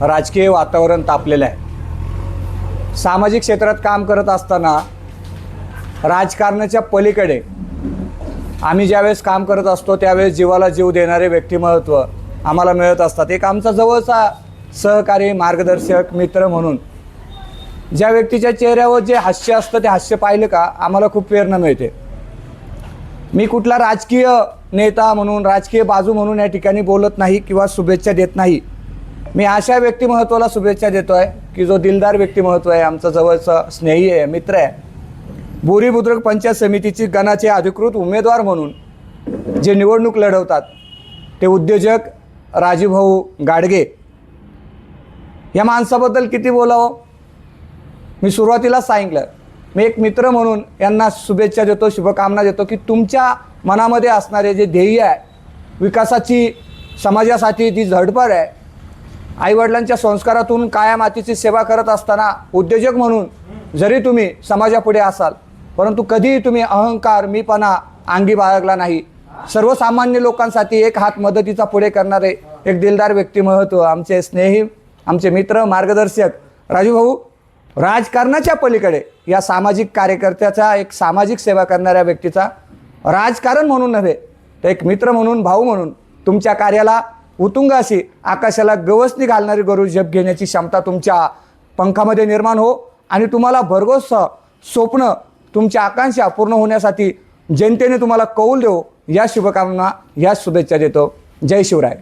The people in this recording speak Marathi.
राजकीय वातावरण तापलेलं आहे. सामाजिक क्षेत्रात काम करत असताना राजकारणाच्या पलीकडे आम्ही ज्यावेळेस काम करत असतो त्यावेळेस जीवाला जीव देणारे व्यक्तिमत्व आम्हाला मिळत असतात. एक आमचा जवळचा सहकारी मार्गदर्शक मित्र म्हणून ज्या व्यक्तीच्या चेहऱ्यावर जे हास्य असतं ते हास्य पाहिलं का आम्हाला खूप प्रेरणा मिळते. मी कुठला राजकीय नेता म्हणून राजकीय बाजू म्हणून या ठिकाणी बोलत नाही किंवा शुभेच्छा देत नाही. मी अशा व्यक्तिमत्वाला शुभेच्छा देतो आहे की जो दिलदार व्यक्तिमत्व आहे आमचा जवळचा स्नेही आहे मित्र आहे. बोरी बुद्रुक पंचायत समितीची गणाचे अधिकृत उमेदवार म्हणून जे निवडणूक लढवतात ते उद्योजक राजूभाऊ गाडगे. या माणसाबद्दल किती बोलावं? मी सुरुवातीला सांगितलं मी एक मित्र म्हणून यांना शुभेच्छा देतो शुभकामना देतो की तुमच्या मनामध्ये असणारे जे ध्येय आहे विकासाची समाजासाठी जी झडपड आहे आईवडिलांच्या संस्कारातून काया मातीची सेवा करत असताना उद्योजक म्हणून जरी तुम्ही समाजापुढे असाल परंतु कधीही तुम्ही अहंकार मीपणा अंगी बाळगला नाही. सर्वसामान्य लोकांसाठी एक हात मदतीचा पुढे करणारे एक दिलदार व्यक्तिमत्व आमचे स्नेही आमचे मित्र मार्गदर्शक राजू भाऊ राजकारणाच्या पलीकडे या सामाजिक कार्यकर्त्याचा एक सामाजिक सेवा करणाऱ्या व्यक्तीचा राजकारण म्हणून नव्हे तर एक मित्र म्हणून भाऊ म्हणून तुमच्या कार्याला उतुंग अशी आकाशाला गवसणी घालणारी गरुड जप घेण्याची क्षमता तुमच्या पंखामध्ये निर्माण हो. आणि तुम्हाला भरघोस स्वप्न तुमच्या आकांक्षा पूर्ण होण्यासाठी जनतेने तुम्हाला कौल देऊ या शुभकामना या शुभेच्छा देतो. जय शिवराय.